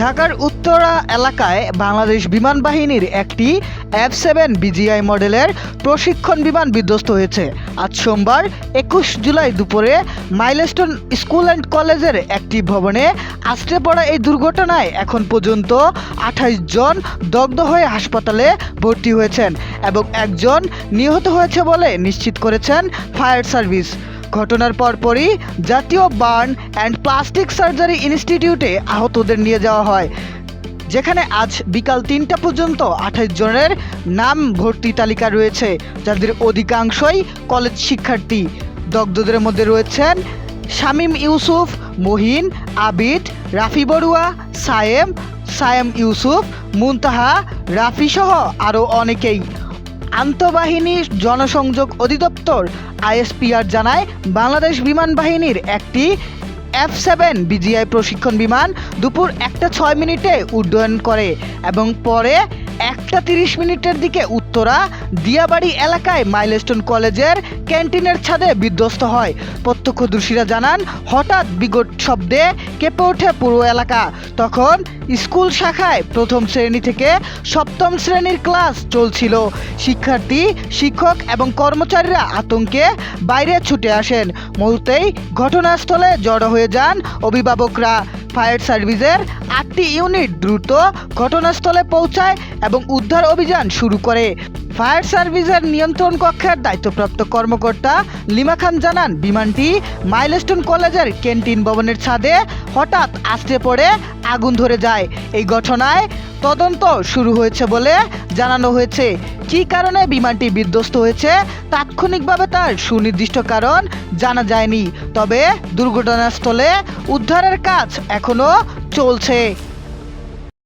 ঢাকার উত্তরা এলাকায় বাংলাদেশ বিমান বাহিনীর একটি এফ সেভেন বিজিআই মডেলের প্রশিক্ষণ বিমান বিধ্বস্ত হয়েছে। আজ সোমবার, একুশ জুলাই দুপুরে মাইলস্টোন স্কুল অ্যান্ড কলেজের একটি ভবনে আশ্রে পড়া এই দুর্ঘটনায় এখন পর্যন্ত আঠাইশ জন দগ্ধ হয়ে হাসপাতালে ভর্তি হয়েছেন এবং একজন নিহত হয়েছে বলে নিশ্চিত করেছেন ফায়ার সার্ভিস। ঘটনার পরপরই জাতীয় বার্ন অ্যান্ড প্লাস্টিক সার্জারি ইনস্টিটিউটে আহতদের নিয়ে যাওয়া হয়, যেখানে আজ বিকাল তিনটা পর্যন্ত আঠাশ জনের নাম ভর্তি তালিকা রয়েছে, যাদের অধিকাংশই কলেজ শিক্ষার্থী। দগ্ধদের মধ্যে রয়েছেন শামীম ইউসুফ, মহিন, আবিদ, রাফি বড়ুয়া, সায়েম সায়েম ইউসুফ, মুনতাহা রাফিসহ আরও অনেকেই। আন্তঃবাহিনী জনসংযোগ অধিদপ্তর আইএসপিআর জানায়, বাংলাদেশ বিমান বাহিনীর একটি এফ সেভেন বিজিআই প্রশিক্ষণ বিমান দুপুর একটা ছয় মিনিটে উড্ডয়ন করে এবং পরে একটা তিরিশ মিনিটের দিকে উত্তরা, দিয়াবাড়ি এলাকায় মাইলস্টোন কলেজের ক্যান্টিনের ছাদে বিধ্বস্ত হয়। প্রত্যক্ষদর্শীরা জানান, হঠাৎ বিকট শব্দে কেঁপে ওঠে পুরো এলাকা। তখন স্কুল শাখায় প্রথম শ্রেণি থেকে সপ্তম শ্রেণির ক্লাস চলছিল। শিক্ষার্থী, শিক্ষক এবং কর্মচারীরা আতঙ্কে বাইরে ছুটে আসেন। মুহূর্তেই ঘটনাস্থলে জড়ো হয়ে যান অভিভাবকরা। ফায়ার সার্ভিসের আটটি ইউনিট দ্রুত ঘটনাস্থলে পৌঁছায় এবং উদ্ধার অভিযান শুরু করে। ফায়ার সার্ভিসের নিয়ন্ত্রণ কক্ষের দায়িত্বপ্রাপ্ত কর্মকর্তা লিমা খান জানান, বিমানটি মাইলস্টোন কলেজের ক্যান্টিন ভবনের ছাদে হঠাৎ আস্তে পড়ে, আগুন ধরে যায়। এই ঘটনায় তদন্ত শুরু হয়েছে বলে জানানো হয়েছে। কী কারণে বিমানটি বিধ্বস্ত হয়েছে? তাৎক্ষণিকভাবে তার সুনির্দিষ্ট কারণ জানা যায়নি। তবে দুর্ঘটনাস্থলে উদ্ধারের কাজ এখনও চলছে।